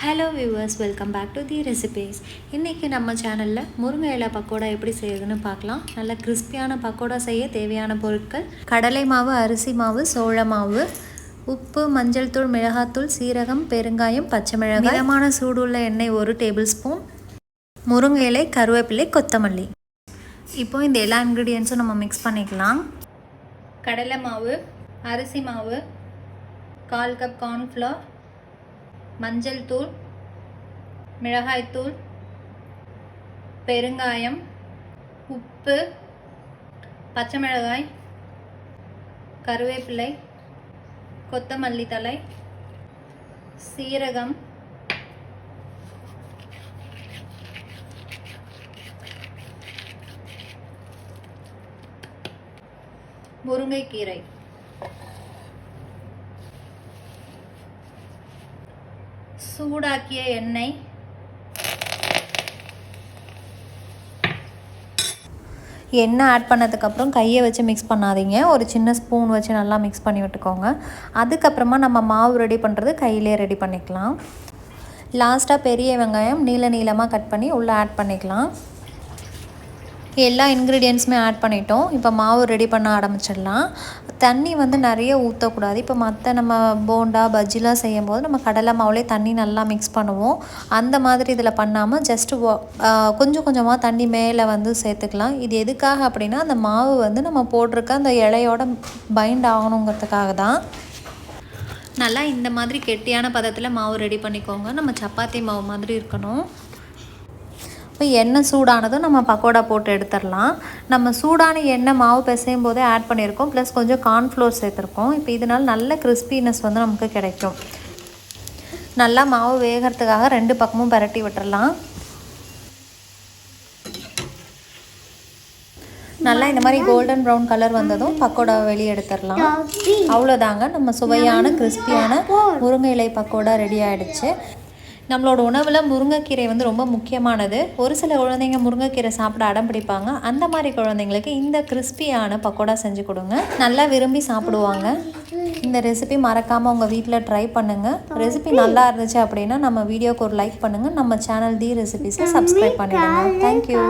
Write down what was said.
Hello viewers welcome back to the recipes இன்றைக்கி நம்ம சேனலில் முருங்கை இலை பக்கோடா எப்படி செய்யுதுன்னு பார்க்கலாம். நல்ல கிறிஸ்பியான பக்கோடா செய்ய தேவையான பொருட்கள். கடலை மாவு அரிசி மாவு சோள மாவு உப்பு மஞ்சள் தூள் மிளகாத்தூள் சீரகம் பெருங்காயம் பச்சை மிளகாய். மிதமான சூடுள்ள எண்ணெய் ஒரு டேபிள் ஸ்பூன் முருங்கை இலை கருவேப்பிலை கொத்தமல்லி. இப்போ இந்த எல்லா இன்க்ரீடியன்ஸும் நம்ம மிக்ஸ் பண்ணிக்கலாம். கடலை மாவு அரிசி மாவு கால் கப் கார்ன்ஃப்ளவர் மஞ்சள் தூள் மிளகாய்த்தூள் பெருங்காயம் உப்பு பச்சை மிளகாய் கருவேப்பிலை கொத்தமல்லி தலை சீரகம் முருங்கைக்கீரை. சூடாக்கிய எண்ணெய். எண்ணெய் ஆட் பண்ணதுக்கப்புறம் கையை வச்சு மிக்ஸ் பண்ணாதீங்க. ஒரு சின்ன ஸ்பூன் வச்சு நல்லா மிக்ஸ் பண்ணி விட்டுக்கோங்க. அதுக்கப்புறமா நம்ம மாவு ரெடி பண்ணுறது கையிலே ரெடி பண்ணிக்கலாம். லாஸ்ட்டாக பெரிய வெங்காயம் நீள நீளமாக கட் பண்ணி உள்ளே ஆட் பண்ணிக்கலாம். எல்லா இன்க்ரீடியன்ஸுமே ஆட் பண்ணிட்டோம். இப்போ மாவு ரெடி பண்ண ஆரம்பிச்சிடலாம். தண்ணி வந்து நிறைய ஊற்றக்கூடாது இப்போ மற்ற நம்ம போண்டா பஜ்ஜிலாம் செய்யும் போது நம்ம கடலை மாவுலேயே தண்ணி நல்லா மிக்ஸ் பண்ணுவோம். அந்த மாதிரி இதில் பண்ணாமல் ஜஸ்ட்டு கொஞ்சம் கொஞ்சமாக தண்ணி மேலே வந்து சேர்த்துக்கலாம். இது எதுக்காக அப்படின்னா அந்த மாவு வந்து நம்ம போட்டிருக்க அந்த இலையோட பைண்ட் ஆகணுங்கிறதுக்காக தான். நல்லா இந்த மாதிரி கெட்டியான பதத்தில் மாவு ரெடி பண்ணிக்கோங்க. நம்ம சப்பாத்தி மாவு மாதிரி இருக்கணும். இப்போ எண்ணெய் சூடானதும் நம்ம பக்கோடா போட்டு எடுத்துடலாம். நம்ம சூடான எண்ணெய் மாவு பிசையும் போதே ஆட் பண்ணியிருக்கோம். ப்ளஸ் கொஞ்சம் கார்ன்ஃப்ளோர் சேர்த்துருக்கோம். இப்போ இதனால் நல்ல கிறிஸ்பினஸ் வந்து நமக்கு கிடைக்கும். நல்லா மாவு வேகிறதுக்காக ரெண்டு பக்கமும் பரட்டி விட்டுடலாம் நல்லா இந்த மாதிரி கோல்டன் ப்ரௌன் கலர் வந்ததும் பக்கோடாவை வெளியே எடுத்துடலாம். அவ்வளோதாங்க நம்ம சுவையான கிறிஸ்பியான முருங்கை இலை பக்கோடா ரெடி ஆகிடுச்சு நம்மளோட உணவில் முருங்கைக்கீரை வந்து ரொம்ப முக்கியமானது. ஒரு சில குழந்தைங்க முருங்கைக்கீரை சாப்பிட அடம் பிடிப்பாங்க. அந்த மாதிரி குழந்தைங்களுக்கு இந்த கிறிஸ்பியான பக்கோடா செஞ்சு கொடுங்க. நல்லா விரும்பி சாப்பிடுவாங்க. இந்த ரெசிபி மறக்காமல் உங்கள் வீட்டில் ட்ரை பண்ணுங்கள் ரெசிபி நல்லா இருந்துச்சு அப்படின்னா நம்ம வீடியோக்கு ஒரு லைக் பண்ணுங்கள் நம்ம சேனல் தி ரெசிபிஸை சப்ஸ்கிரைப் பண்ணிடுங்க. Thank you